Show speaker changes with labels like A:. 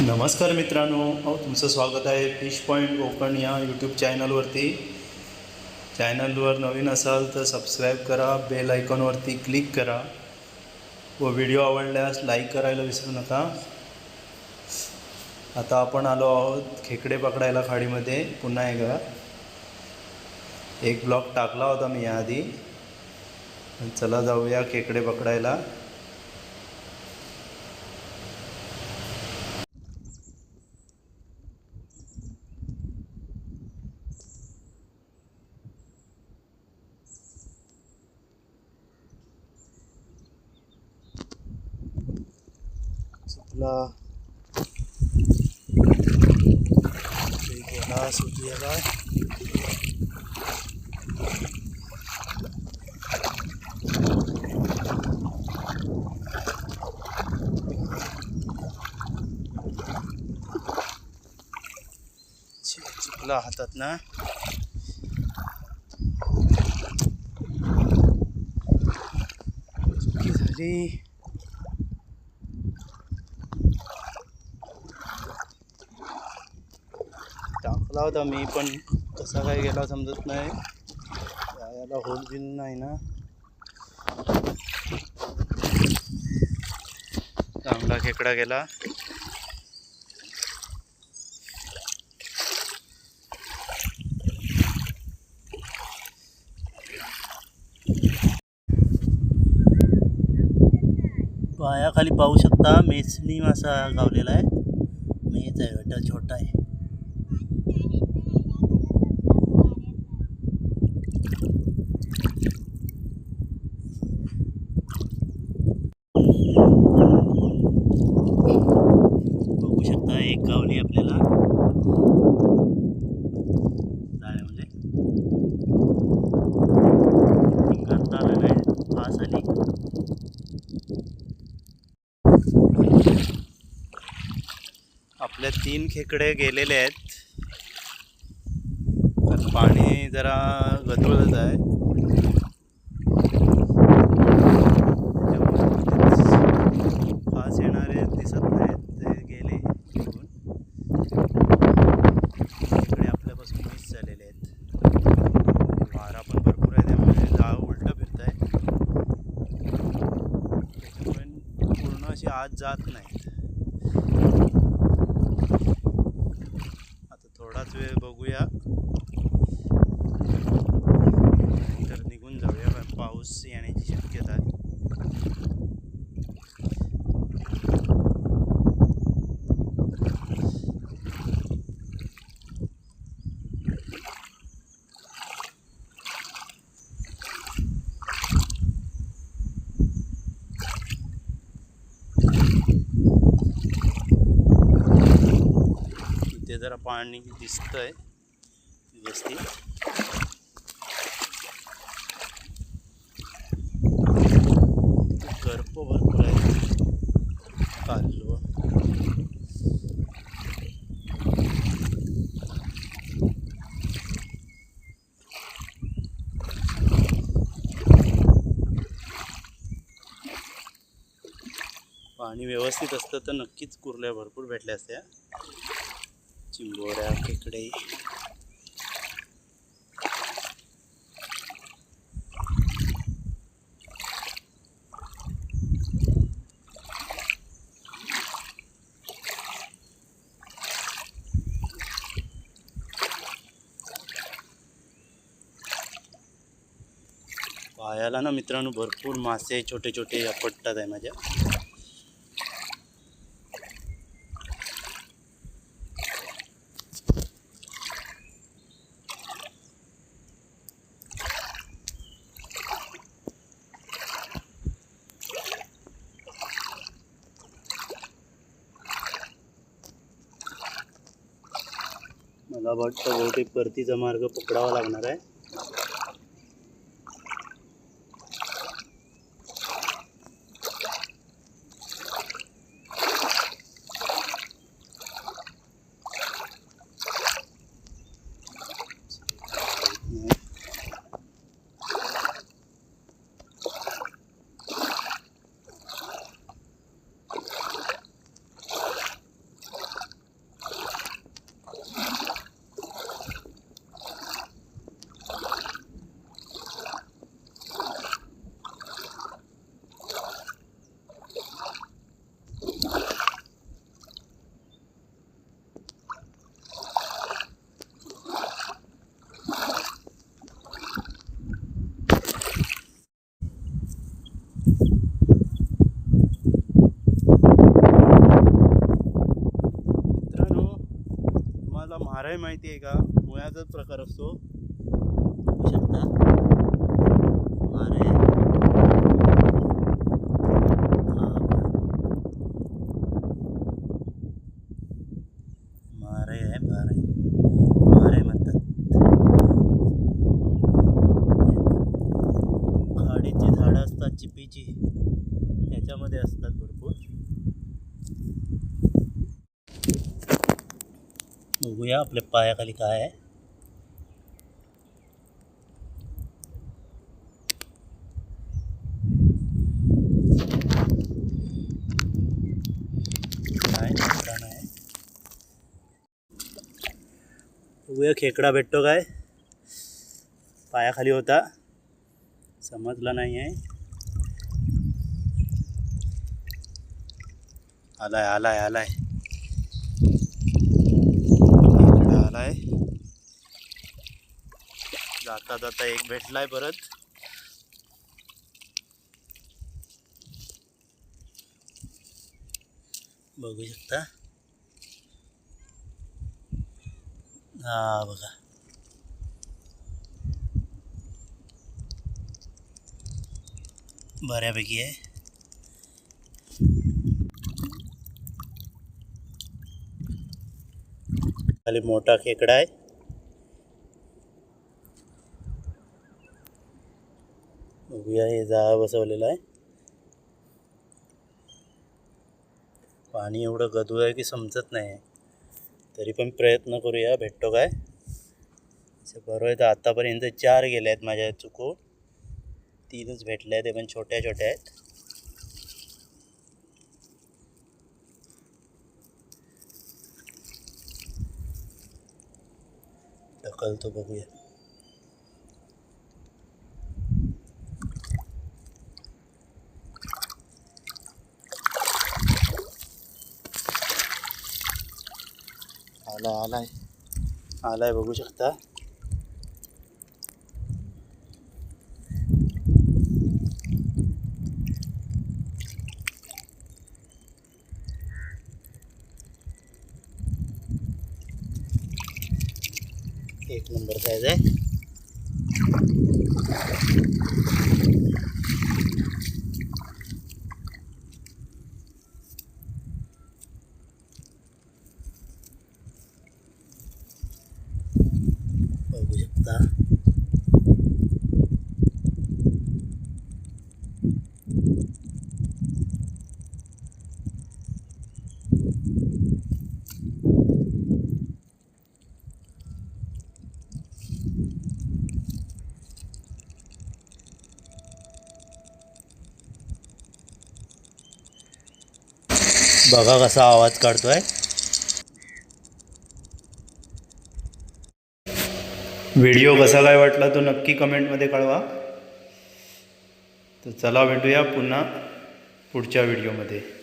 A: नमस्कार मित्रांनो. अहो तुमचं स्वागत आहे फिश पॉईंट कोकण या यूट्यूब चॅनलवरती चॅनलवर नवीन असाल तर सबस्क्राईब करा बेल आयकॉनवरती क्लिक करा. व व्हिडिओ आवडल्यास लाईक करायला विसरू नका. आता आपण आलो आहोत खेकडे पकडायला खाडीमध्ये. पुन्हा एकदा. एक ब्लॉक टाकला होता मी याआधी. चला जाऊया खेकडे पकडायला. चला गेला सुटलेला चुकला हातात ना. चुकी झाली. गेला होता मी पण कसा काय गेला समजत नाही. याला होल बिल नाही ना. चांगला खेकडा गेला. पायाखाली पाहू शकता मेचनी मासा गावलेला आहे. मेच आहे बेटा छोटा आहे बघू शकता एक गावली आपल्याला जाळ्यामध्ये करता आलं नाही फास आली आपल्या तीन खेकडे गेलेले आहेत. कारण पाणी जरा गदळत आहे. त्यामुळे फास येणारे दिसत नाहीत ते गेले निघून आपल्यापासून मिस झालेले आहेत. वारा पण भरपूर आहे त्यामुळे जाळ उलटं फिरत आहे त्याच्यामुळे पूर्ण अशी आत जात नाही आता थोडाच वेळ बघूया. जरा पाणी दिसतंय व्यवस्थित. गर्प भरपूर आहे कालवा पाणी व्यवस्थित असतं तर नक्कीच कुर्ल्या भरपूर भेटल्या असत्या. चिंबोऱ्या खेकडे पायाला ना मित्रांनो भरपूर मासे छोटे छोटे आपटतात आहे माझ्या मला वाटतं बहुतेक परतीचा मार्ग पकडावा लागणार आहे.
B: माहिती आहे का? मुळ्याचाच प्रकार असतो.
A: बघू शकता. मारे मारे आहे मारे. मारे म्हणतात. खाडीची झाडं असतात चिपीची. त्याच्यामध्ये असतात भरपूर. बघूया आपल्या पायाखाली काय आहे. बघूया खेकडा भेटतो काय. पायाखाली होता. समजला नाही आहे. आलाय आलाय आलाय
B: खेकडा आलाय
A: जाता जाता एक भेटलाय परत. बघू शकता. हा बघा. बऱ्यापैकी आहे. खाली मोठा खेकडा आहे. बघूया हे जाळा बसवलेला आहे. पाणी एवढं गदू आहे की समजत नाही. तरी पण प्रयत्न करूया भेटतो काय? असं बरं आहे तर आत्तापर्यंत चार गेले आहेत माझ्या चुकून. तीनच भेटले आहेत ते पण छोट्या छोट्या आहेत. ढकलतो बघूया. आलाय. आलाय बघू शकता. एक नंबर साईज आहे बघू शकता बघा कसा आवाज काढतोय.
B: व्हिडिओ कसा काय वाटला तो नक्की कमेंटमध्ये कळवा. तर चला भेटूया पुन्हा पुढच्या व्हिडिओमध्ये.